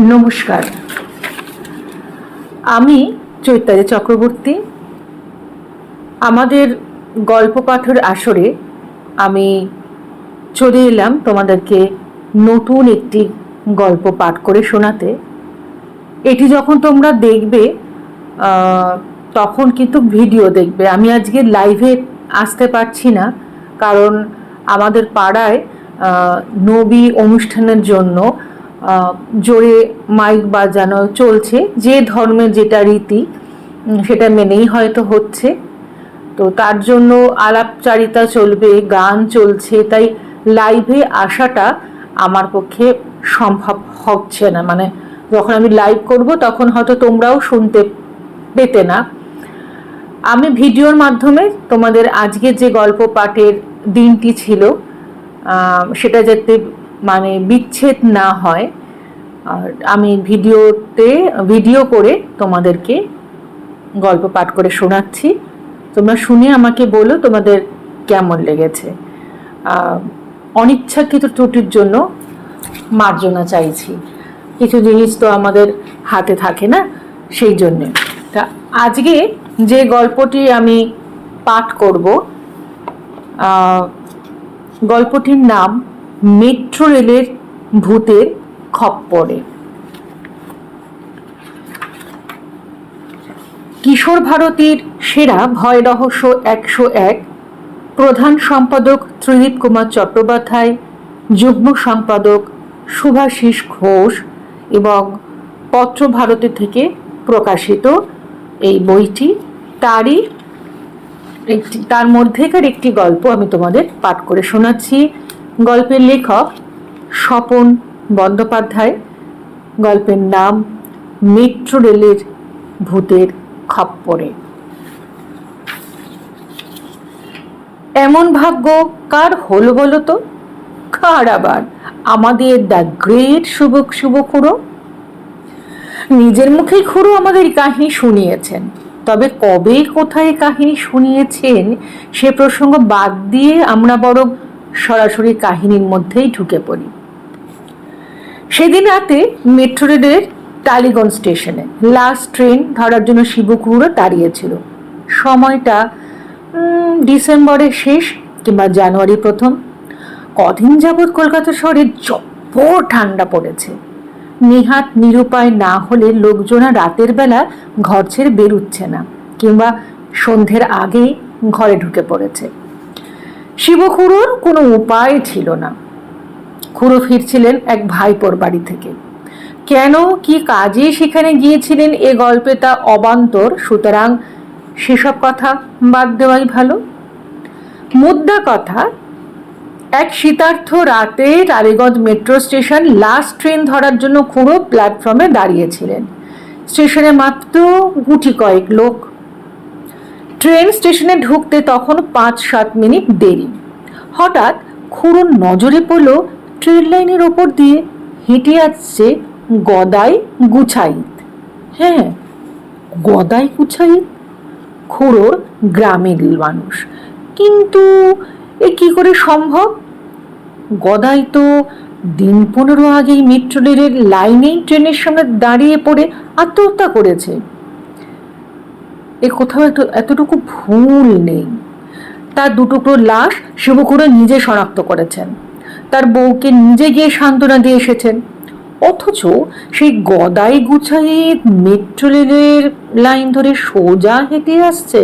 নমস্কার। আমি চৈতালি চক্রবর্তী। আমাদের গল্প পাঠের আসরে আমি চলে এলাম তোমাদেরকে নতুন একটি গল্প পাঠ করে শোনাতে। এটি যখন তোমরা দেখবে তখন কিন্তু ভিডিও দেখবে। আমি আজকে লাইভে আসতে পারছি না, কারণ আমাদের পাড়ায় নবী অনুষ্ঠানের জন্য জোরে মাইক বাজানো চলছে, যে ধর্মের যেটা রীতি সেটা মেনেই হয়তো হচ্ছে। তো তার জন্য আলাপচারিতা চলবে, গান চলছে, তাই লাইভে আসাটা আমার পক্ষে সম্ভব হচ্ছে না। মানে যখন আমি লাইভ করব, তখন হয়তো তোমরাও শুনতে পেতে না। আমি ভিডিওর মাধ্যমে তোমাদের আজকে যে গল্প পাঠের দিনটি ছিল সেটা যাতে মানে বিচ্ছেদ না হয়। আর আমি ভিডিওতে ভিডিও করে তোমাদেরকে গল্প পাঠ করে শোনাচ্ছি। তোমরা শুনে আমাকে বলো তোমাদের কেমন লেগেছে। অনিচ্ছাকৃত ত্রুটির জন্য মার্জনা চাইছি। কিছু জিনিস তো আমাদের হাতে থাকে না, সেই জন্যে। তা আজকে যে গল্পটি আমি পাঠ করব গল্পটির নাম মেট্রো রেলের ভূতের খপ্পরে। কিশোর ভারতীর সেরা ভয় রহস্য একশো এক, প্রধান সম্পাদক ত্রিদীপ কুমার চট্টোপাধ্যায়, যুগ্ম সম্পাদক সুভাষিস ঘোষ এবং পত্র ভারতী থেকে প্রকাশিত এই বইটি। তারই একটি, তার মধ্যেকার একটি গল্প আমি তোমাদের পাঠ করে শোনাচ্ছি। গল্পের লেখক স্বপন বন্দ্যোপাধ্যায়। গল্পের নাম মেট্রো রেলের ভূতের খপ্পরে। এমন ভাগ্য কার হলো বলো তো? কার আবার আমাদের দ্য গ্রেট শুভ শুভ খুড়ো? নিজের মুখেই খুড়ো আমাদের কাহিনী শুনিয়েছেন। তবে কবে কোথায় কাহিনী শুনিয়েছেন সে প্রসঙ্গ বাদ দিয়ে আমরা বরং সরাসরি কাহিনীর মধ্যেই ঢুকে পড়ি। সেদিন রাতে মেট্রো রেলের টালিগঞ্জ স্টেশনে লাস্ট ট্রেন ধরার জন্য শিবকুড়ো দাঁড়িয়েছিল। সময়টা ডিসেম্বরের শেষ কিংবা জানুয়ারি প্রথম। কদিন যাবৎ কলকাতা শহরে জব্বর ঠান্ডা পড়েছে। নিহাত নিরুপায় না হলে লোকজনা রাতের বেলা ঘর ছেড়ে বেরুচ্ছে না, কিংবা সন্ধ্যের আগেই ঘরে ঢুকে পড়েছে। শিবখুড়োর কোনো উপায় ছিল না। খুড়ো ফিরছিলেন এক ভাইপোর বাড়ি থেকে। কেন, কি কাজে সেখানে গিয়েছিলেন এ গল্পে তা অবান্তর, সুতরাং সেসব কথা বাদ দেওয়াই ভালো। মুদ্রা কথা, এক শীতার্থ রাতে Tollygunge metro station last train ধরার জন্য খুঁড়ো প্ল্যাটফর্মে দাঁড়িয়েছিলেন। স্টেশনে মাত্র গুটি কয়েক লোক ট্রেন স্টেশনে ঢুকতে তখন পাঁচ সাত মিনিট দেরি। হঠাৎ খুঁড়োর নজরে পড়ল ট্রেন লাইনের ওপর দিয়ে। হেঁটে আসছে গদাই গুছাইত। হ্যাঁ গদাই গুছাইত? খুঁড়োর গ্রামের মানুষ। কিন্তু এ কি করে সম্ভব? গদাই তো দিন পনেরো আগেই মেট্রো রেলের লাইনেই ট্রেনের সামনে দাঁড়িয়ে পড়ে আত্মহত্যা করেছে। এ কোথাও একটু এতটুকু ভুল নেই। তার দুটুকরো লাশ শিবকুড়ো নিজে শনাক্ত করেছেন। তার বউকে নিজে গিয়ে সান্ত্বনা দিয়ে এসেছেন। অথচ সেই গদাই গুছাই মেট্রো রেলের লাইন ধরে সোজা হেঁটে আসছে।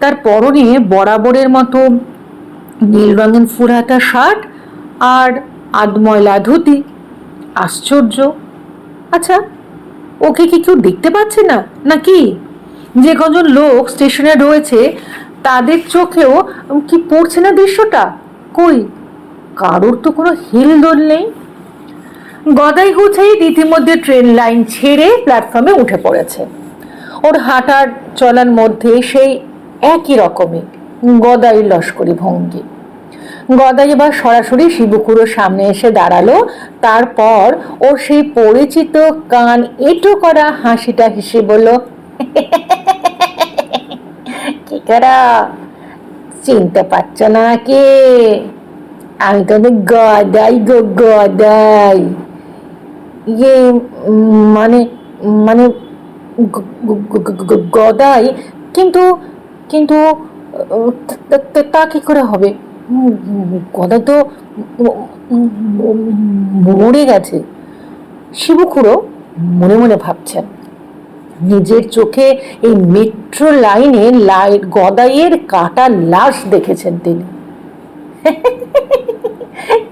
তার পরনে বরাবরের মতো নীল রঙের ফুরহাতা শার্ট আর আধময়লা ধুতি। আশ্চর্য। আচ্ছা ওকে কি কেউ দেখতে পাচ্ছে না? নাকি? যে কজন লোক স্টেশনে রয়েছে, তাদের চোখেও কি পড়ছে না দৃশ্যটা? কই? কারোর তো কোনো হিল হিলদোল নেই। গদাই গুছাই ইতিমধ্যে ট্রেন লাইন ছেড়ে প্ল্যাটফর্মে উঠে পড়েছে। ওর হাঁটার চলার মধ্যে সেই একই রকমের গদাই লস্করি ভঙ্গি। গদাই এবার সরাসরি শিবকুড়োর সামনে এসে দাঁড়াল। তারপর ও সেই পরিচিত কান এটো করা হাসিটা হেসে বলল, কি করা? চিনতে পারছ না কে? আমি তোদের গদাই গো, গদাই। ইয়ে মানে মানে গদাই, কিন্তু কিন্তু তা- তা- তা কি করে হবে? গদাই তো মরে গেছে। শিবুকুড়ো মনে মনে ভাবছেন, নিজের চোখে এই মেট্রো লাইনে লাই, গদাইয়ের কাটা লাশ দেখেছেন তিনি।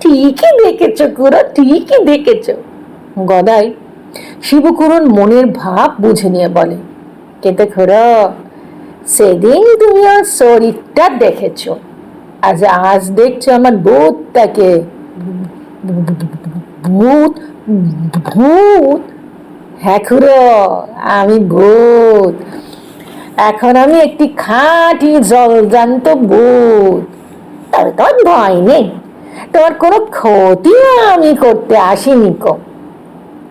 ঠিকই দেখেছ কুড়ো ঠিকই দেখেছ। গদাই শিবকুরন মনের ভাব বুঝে নিয়ে বলে, কেতে খুড়ো, সেদিন তুমি আর শরীরটা দেখেছ। আজ আজ দেখছ আমার ভূতটাকে ভূত ভূত। হ্যাঁ আমি ভূত। এখন আমি একটি খাঁটি জলজান্ত ভূত। তবে তোমার ভয় নেই। তোমার কোনো ক্ষতি আমি করতে আসিনি কো।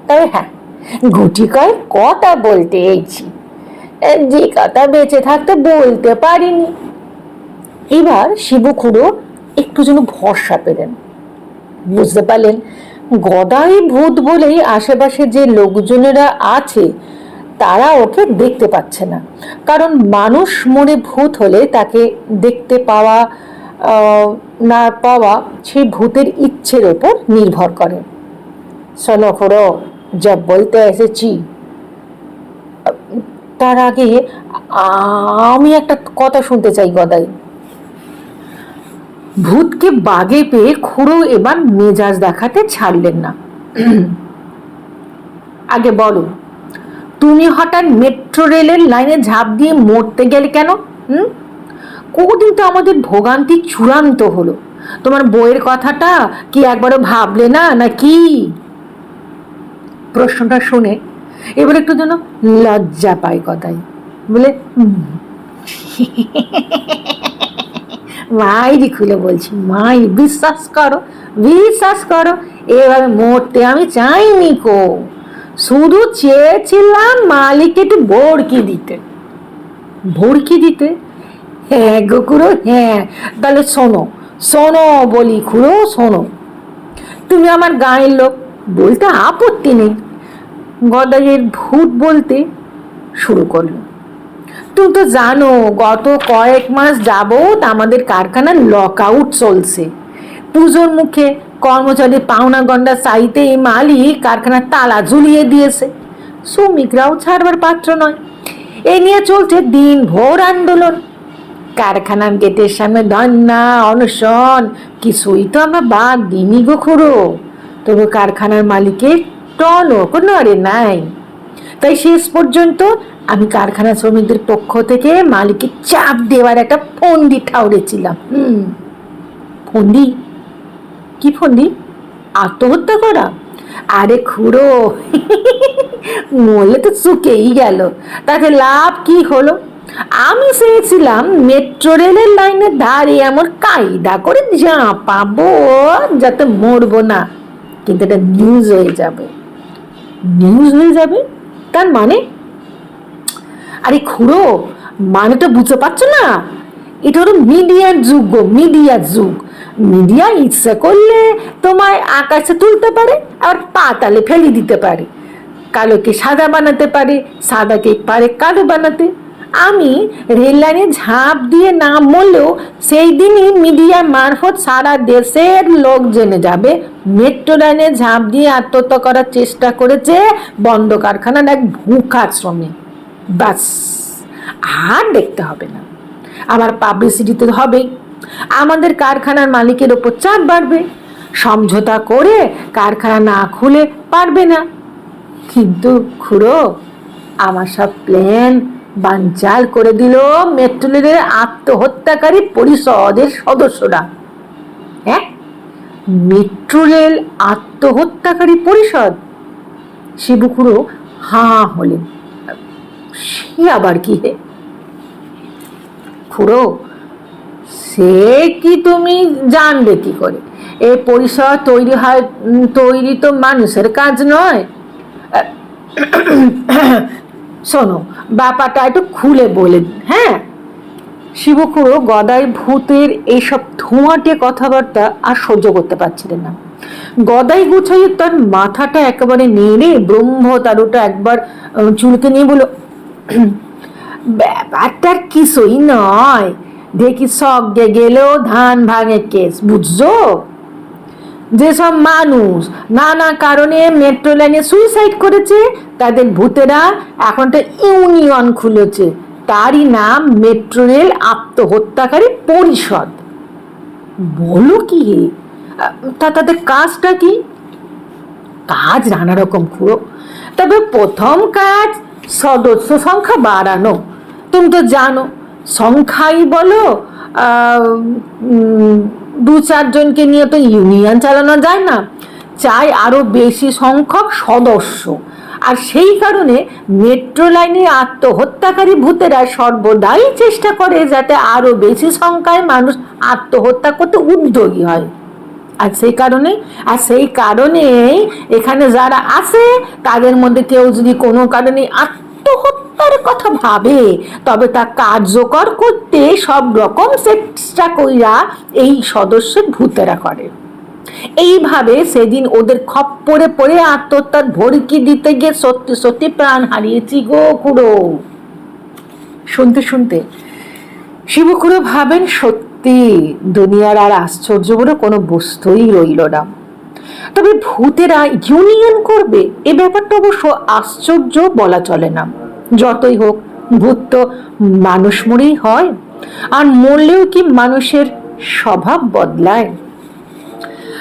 তবে হ্যাঁ গুটি কয় কথা বলতে এইছি যে কথা বেঁচে থাকতে বলতে পারিনি। এবার শিবুখুড়ো একটু যেন ভরসা পেলেন। বুঝতে পারলেন, গদাই ভূত বলেই আশেপাশে যে লোকজনেরা আছে, তারা ওকে দেখতে পাচ্ছে না। কারণ মানুষ মনে ভূত হলে তাকে দেখতে পাওয়া না পাওয়া সেই ভূতের ইচ্ছের ওপর নির্ভর করে। শোনো যা বলতে এসেছি, তার আগে আমি একটা কথা শুনতে চাই গদাই। ভূতকে বাগে পেয়ে খুড়ো এবার মেজাজ দেখাতে ছাড়লেন না। আগে বলো তুমি হঠাৎ মেট্রো রেলের লাইনে ঝাঁপ দিয়ে মরতে গেলে কেন? হুম? কদিন তো আমাদের ভোগান্তি চূড়ান্ত হলো। তোমার বইয়ের কথাটা কি একবারও ভাবলে না না কি? প্রশ্নটা শুনে এবার একটু যেন লজ্জা পায় কথাই বলে "হুম, মাইরি খুলে বলছি, মাই, বিশ্বাস করো বিশ্বাস করো এবার মরতে আমি চাইনি কো। শুধু চেয়েছিলাম মালিক একটু ভড়কি দিতে। ভড়কি দিতে? হ্যাঁ গো খুড়ো হ্যাঁ। তাহলে শোনো শোনো বলি খুড়ো, শোনো। তুমি আমার গায়ের লোক, বলতে আপত্তি নেই। গদাইয়ের ভূত বলতে শুরু করল। তুমি তো জানো, গত কয়েক মাস যাবত আমাদের কারখানার লক আউট চলছে। পুজোর মুখে কর্মচারী পাওনা গন্ডা চাইতে এই মালিক কারখানার তালা ঝুলিয়ে দিয়েছে। শ্রমিকরাও ছাড়বার পাত্র নয়। এ নিয়ে চলছে দিন ভোর আন্দোলন। কারখানার গেটের সামনে ধন্না অনশন, কিছুই তো আমরা বাদ দিইনি গো খুড়ো। তবু কারখানার মালিকের টনক নড়ে নাই। তাই শেষ পর্যন্ত আমি কারখানা শ্রমিকদের পক্ষ থেকে মালিককে চাপ দেওয়ার একটা ফন্দি ঠাউরেছিলাম। হুম। ফন্দি? কি ফন্দি? আত্মহত্যা করা? আরে খুড়ো, মরলে তো চুকেই গেল। তাতে লাভ কি হলো? আমি চেয়েছিলাম মেট্রো রেলের লাইনের ধারে এমন কায়দা করে যা পাবো, যাতে মরবো না। কিন্তু এটা নিউজ হয়ে যাবে। নিউজ হয়ে যাবে? তার মানে? আরে খুড়ো মানে তো বুঝতে পারছ না? এটা হলো মিডিয়ার যুগ গো মিডিয়ার যুগ। মিডিয়া ইচ্ছা করলে তোমায় আকাশে তুলতে পারে, আর পাতালে ফেলে দিতে পারে। কালোকে সাদা বানাতে পারে, সাদাকে পারে কালো বানাতে। আমি রেললাইনে ঝাঁপ দিয়ে না মরলেও সেই দিনই মিডিয়া মারফত সারা দেশের লোক জেনে যাবে। মেট্রো লাইনে ঝাঁপ দিয়ে আত্মহত্যা করার চেষ্টা করেছে বন্ধ কারখানার এক ভুকা শ্রমিক। বাস আর দেখতে হবে না। আমার পাবলিসিটিতে হবেই। আমাদের কারখানার মালিকের ওপর চাপ বাড়বে। সমঝোতা করে কারখানা না খুলে পারবে না। কিন্তু খুড়ো, আমার সব প্ল্যান বানচাল করে দিল মেট্রো রেলের আত্মহত্যাকারী পরিষদের সদস্যরা। হ্যাঁ? মেট্রো রেল আত্মহত্যাকারী পরিষদ? শিবুকুড়ো হাঁ হলেন। সে আবার কি হে? খুড়ো, সে কি তুমি জানবে কি করে? এ পরিসর তৈরি হয়, তৈরি তো মানুষের কাজ নয়। শোনো, ব্যাপারটা একটু খুলে বলে হ্যাঁ? শিবকুড়ো গদাই ভূতের এইসব ধোঁয়াটে কথাবার্তা আর সহ্য করতে পারছিলেন না। গদাই গুছাই তার মাথাটা একেবারে নেড়ে ব্রহ্ম তারুটা একবার চুলকে নিয়ে বলল ব্যাপারটার কিছুই নয়। দেখি সজ্ঞে গেলেও ধান ভাঙে কেস, বুঝছ? যেসব মানুষ নানা কারণে মেট্রো লাইনে সুইসাইড করেছে, তাদের ভূতেরা এখন একটা ইউনিয়ন খুলেছে। তারই নাম মেট্রো রেল আত্মহত্যাকারী পরিষদ। বলো কি তা তাদের কাজটা কি? কাজ নানা রকম খুঁড়ো। তবে প্রথম কাজ সদস্য সংখ্যা বাড়ানো। তুমি তো জানো, সংখ্যাই বলো দু চারজনকে নিয়ে তো ইউনিয়ন চালানো যায় না। চাই আরও বেশি সংখ্যক সদস্য। আর সেই কারণে মেট্রো লাইনে আত্মহত্যাকারী ভূতেরা সর্বদাই চেষ্টা করে যাতে আরও বেশি সংখ্যায় মানুষ আত্মহত্যা করতে উদ্যোগী হয়। আর সেই কারণে, আর সেই কারণেই এখানে যারা আছে, তাদের মধ্যে কেউ যদি কোনো কারণে আত্মহত্যার কথা ভাবে। তবে তা কার্যকর করতে সব রকম চেষ্টা কইরা এই সদস্যের ভূতেরা করে। এইভাবে সেদিন ওদের খপ্পরে পড়ে আত্মহত্যার ভরকি দিতে গিয়ে সত্যি সত্যি প্রাণ হারিয়েছি গো কুড়ো শুনতে শুনতে শিবকুড়ো ভাবেন, সত্যি দুনিয়ার আর আশ্চর্য বলে কোনো বস্তুই রইল না। তবে ভূতেরা ইউনিয়ন করবে এ ব্যাপারটা অবশ্য আশ্চর্য বলা চলে না। যতই হোক ভূত তো মানুষ মরেই হয় আর মরলেও কি মানুষের স্বভাব বদলায়?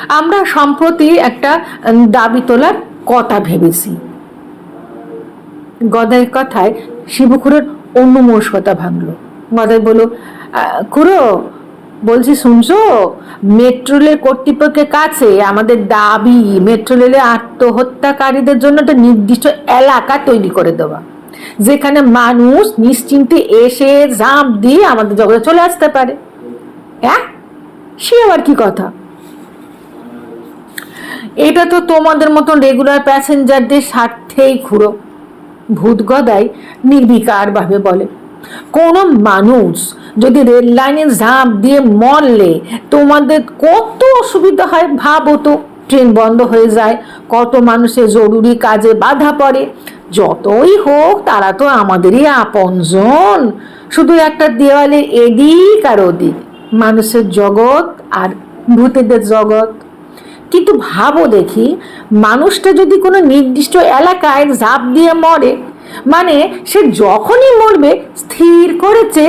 আমরা সম্প্রতি একটা দাবি তোলার কথা ভেবেছি। গদাইয়ের কথায় শিবখুরের অন্যমনস্কতা ভাঙলো। গদাই বলল "আহ, খুড়ো বলছি, শুনছো? মেট্রো কর্তৃপক্ষের কাছে আমাদের দাবি মেট্রো রেলে আত্মহত্যাকারীদের জন্য একটা নির্দিষ্ট এলাকা তৈরি করে দেওয়া। যেখানে মানুষ নিশ্চিন্তে এসে ঝাঁপ দিয়ে আমাদের জগতে চলে আসতে পারে। হ্যাঁ? সে আবার কি কথা? এটা তো তোমাদের মতন রেগুলার প্যাসেঞ্জারদের স্বার্থেই খুঁড়ো ভূত গদাই নির্বিকারভাবে বলে। কোনো মানুষ যদি রেল লাইনে ঝাঁপ দিয়ে মরলে তোমাদের কত অসুবিধা হয় ভাবো তো। ট্রেন বন্ধ হয়ে যায়, কত মানুষের জরুরি কাজে বাধা পড়ে। যতই হোক, তারা তো আমাদেরই আপনজন। শুধু একটা দেওয়ালের এদিক আর ওদিক, মানুষের জগৎ আর ভূতেদের জগৎ। কিন্তু ভাবো দেখি, মানুষটা যদি কোনো নির্দিষ্ট এলাকায় ঝাঁপ দিয়ে মরে মানে সে যখনই মরবে, স্থির করেছে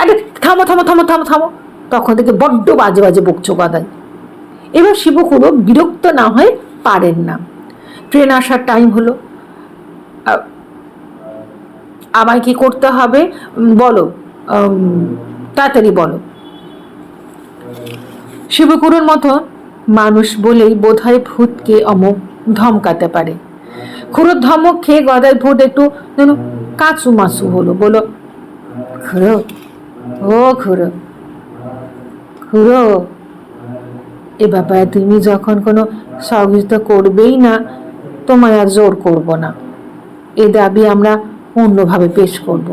আরে থামো থামো থামো থামো থামো। তখন থেকে বড্ড বাজে বাজে বকছো গদাই এবার শিবকুরো বিরক্ত না হয়ে পারেন না। ট্রেন আসার টাইম হলো। আমায় কি করতে হবে? বলো। তাড়াতাড়ি বলো। শিবকুরুর মতো মানুষ বলেই বোধহয় ভূতকে অমুক ধমকাতে পারে। খুড়োর ধমক খেয়ে গদায় ভূত একটু যেন কাঁচু মাচু হলো। বলো খুড়ো ও খুড়ো। খুড়ো, এ ব্যাপারে তুমি যখন কোনো সহযোগিতা করবেই না, তোমায় আর জোর করব না। এ দাবি আমরা অন্যভাবে পেশ করব।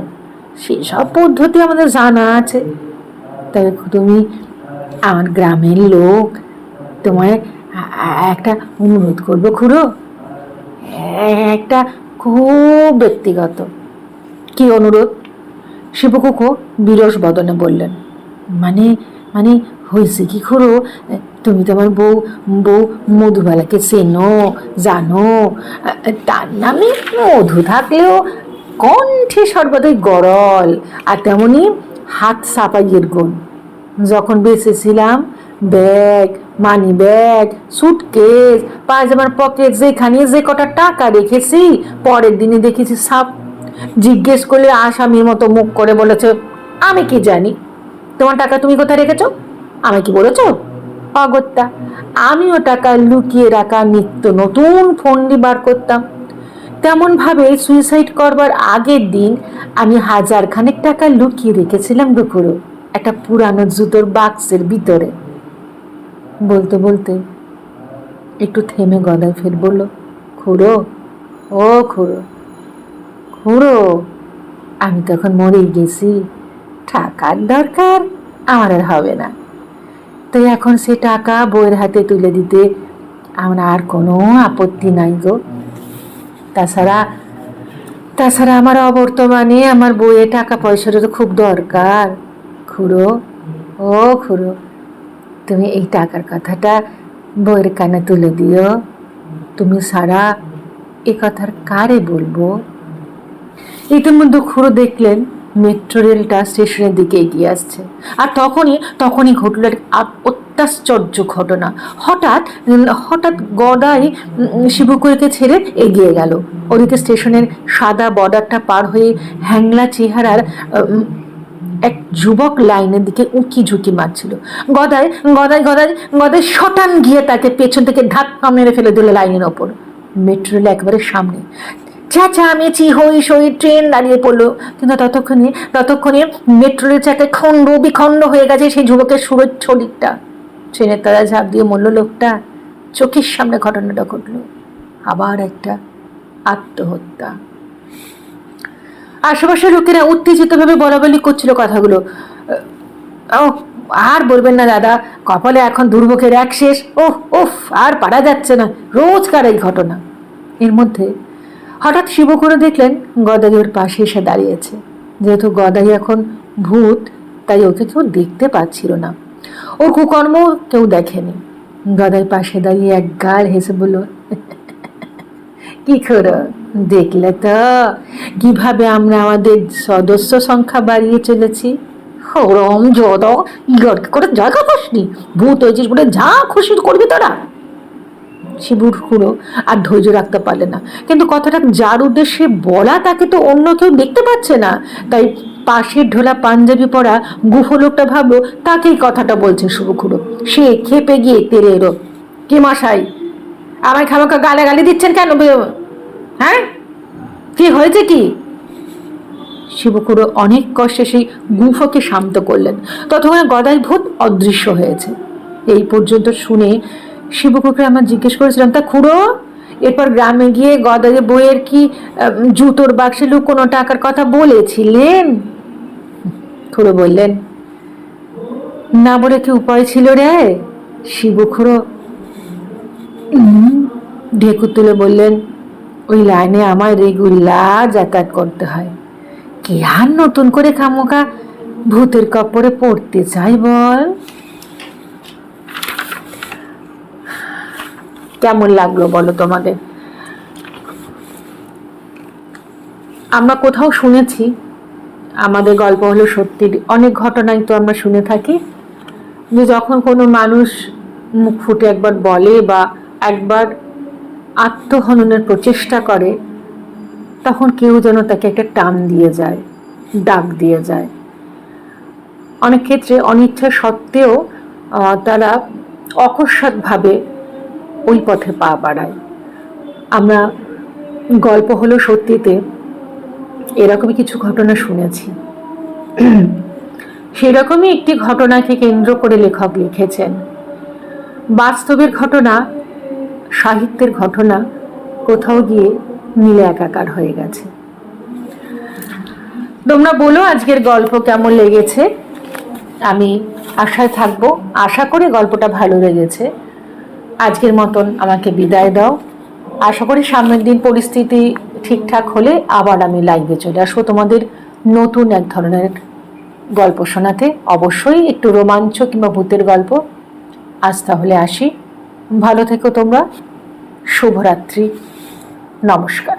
সেসব পদ্ধতি আমাদের জানা আছে। তবে তুমি আমার গ্রামের লোক, তোমায় একটা অনুরোধ করব খুড়ো। একটা খুব ব্যক্তিগত। কি অনুরোধ? শিবকুকু বিরস বদনে বললেন মানে মানে হয়েছে কি খুড়ো? তুমি তোমার বউ বউ মধুবালাকে চেনো, জানো। তার নামে মধু থাকলেও কণ্ঠে সর্বদাই গরল, আর তেমনি হাত সাপাইয়ের গুণ। যখন বেঁচেছিলাম, ব্যাগ, মানি ব্যাগ, সুটকেস, পায়জামার পকেট, যেখানে যে কটা টাকা রেখেছি, পরের দিনে দেখেছি সাপ জিজ্ঞেস করলে আসামির মতো মুখ করে বলেছে, আমি কি জানি? তোমার টাকা তুমি কোথায় রেখেছো? আমি কি বলেছ? অগত্যা, আমিও টাকা লুকিয়ে রাখা নিত্য নতুন ফন্ডি বার করতাম। তেমন ভাবে সুইসাইড করবার আগের দিন আমি হাজার খানেক টাকা লুকিয়ে রেখেছিলাম দুপুরো, একটা পুরানো জুতোর বাক্সের ভিতরে। বলতে বলতে একটু থেমে গলায় ফের বলল, খুড়ো, ও খুড়ো খুড়ো আমি তখন মরে গেছি। টাকার দরকার আমার আর হবে না। তাই এখন সে টাকা বইয়ের হাতে তুলে দিতে আমার আর কোনো আপত্তি নাই গো। তাছাড়া তাছাড়া আমার অবর্তমানে আমার বইয়ে টাকা পয়সারও তো খুব দরকার। খুড়ো, ও খুড়ো, তুমি এই টাকার কথাটা বইয়ের কানে তুলে দিও। তুমি সারা এ কথার কারে বলব? ইতিমধ্যে খুঁড়ো দেখলেন মেট্রো রেলটা স্টেশনের দিকে এগিয়ে আসছে। আর তখনই তখনই ঘটল এক অত্যাশ্চর্য ঘটনা। হঠাৎ হঠাৎ গদাই উম, শিবকুড়িকে ছেড়ে এগিয়ে গেল। ওদিকে স্টেশনের সাদা বর্ডারটা পার হয়ে হ্যাংলা চেহারার এক যুবক লাইনের দিকে উঁকি ঝুঁকি মারছিল। গদায় গদাই গদাই গদাই শটান গিয়ে তাকে পেছন থেকে ধাক্কা মেরে ফেলে দিল লাইনের ওপর। মেট্রো রেল একেবারে সামনে। চেঁচামেচি হই সই ট্রেন দাঁড়িয়ে পড়ল। কিন্তু ততক্ষণে ততক্ষণে মেট্রো রেল চাকে খণ্ড বিখণ্ড হয়ে গেছে সেই যুবকের সুরের শরীরটা ট্রেনের তারা ঝাঁপ দিয়ে মরল লোকটা, চোখের সামনে ঘটনাটা ঘটলো। আবার একটা আত্মহত্যা। আশেপাশের লোকেরা উত্তেজিতভাবে বলা বলি করছিল কথাগুলো। ও আর বলবেন না দাদা, কপালে এখন দুর্ভোগের এক শেষ। ওহ, ওফ, আর পারা যাচ্ছে না। রোজকার এই ঘটনা। এর মধ্যে হঠাৎ শিবকুড়ো দেখলেন গদাই ওর পাশে এসে দাঁড়িয়েছে। যেহেতু গদাই এখন ভূত, তাই ওকে কেউ দেখতে পাচ্ছিল না। ওর কুকর্ম কেউ দেখেনি। গদাই পাশে দাঁড়িয়ে এক গাল হেসে বলল, কি করো? দেখলে তো। কীভাবে আমরা আমাদের সদস্য সংখ্যা বাড়িয়ে চলেছি? ওরম ইয়র্ক করে জায়গা পাসনি? ভূত হয়েছিস বলে যা খুশি করবি তোরা। শিবুর খুঁড়ো আর ধৈর্য রাখতে পারলে না। কিন্তু কথাটা যার উদ্দেশ্যে বলা তাকে তো অন্য কেউ দেখতে পাচ্ছে না। তাই পাশের ঢোলা পাঞ্জাবি পরা গুফো লোকটা ভাবলো, তাকেই কথাটা বলছে শুভ খুঁড়ো। সে খেপে গিয়ে তেরে এলো, কি মশাই? আমায় খামাকা গালে গালি দিচ্ছেন কেন? হ্যাঁ? কি হয়েছে কি? শিবকুড়ো অনেক কষ্টে সেই গুফকে শান্ত করলেন। ততক্ষণে গদাই ভূত অদৃশ্য হয়েছে। এই পর্যন্ত শুনে শিবকুকে আমরা জিজ্ঞেস করেছিলাম, তা খুড়ো, এরপর গ্রামে গিয়ে গদাই বইয়ের কি জুতোর বাক্সে লুকোনো টাকার কথা বলেছিলেন? খুড়ো বললেন, না বলে কি উপায় ছিল রে? শিবখুড়ো ঢেকুর তুলে বললেন, ওই লাইনে আমার রেগুলার যাতায়াত করতে হয়। কে আর নতুন করে খামোকা ভূতের কাপড়ে পড়তে চাই বল? কেমন লাগল বলো তোমাদের? আমরা কোথাও শুনেছি, আমাদের গল্প হলো সত্যি অনেক ঘটনাই তো আমরা শুনে থাকি, যে যখন কোনো মানুষ মুখ ফুটে একবার বলে বা একবার আত্মহননের প্রচেষ্টা করে, তখন কেউ যেন তাকে একটা টান দিয়ে যায় ডাক দিয়ে যায়। অনেক ক্ষেত্রে অনিচ্ছা সত্ত্বেও তারা অকস্মাৎভাবে ওই পথে পা বাড়ায়। আমরা গল্প হলো সত্যিতে এরকমই কিছু ঘটনা শুনেছি। সেরকমই একটি ঘটনাকে কেন্দ্র করে লেখক লিখেছেন। বাস্তবের ঘটনা, সাহিত্যের ঘটনা কোথাও গিয়ে মিলে একাকার হয়ে গেছে। তোমরা বলো আজকের গল্প কেমন লেগেছে? আমি আশায় থাকব। আশা করি গল্পটা ভালো লেগেছে। আজকের মতন আমাকে বিদায় দাও। আশা করি সামনের দিন পরিস্থিতি ঠিকঠাক হলে আবার আমি লাইভে চলে আসব তোমাদের নতুন এক ধরনের গল্প শোনাতে। অবশ্যই একটু রোমাঞ্চ কিংবা ভূতের গল্প। আজ তাহলে আসি। ভালো থেকো তোমরা। শুভরাত্রি। নমস্কার।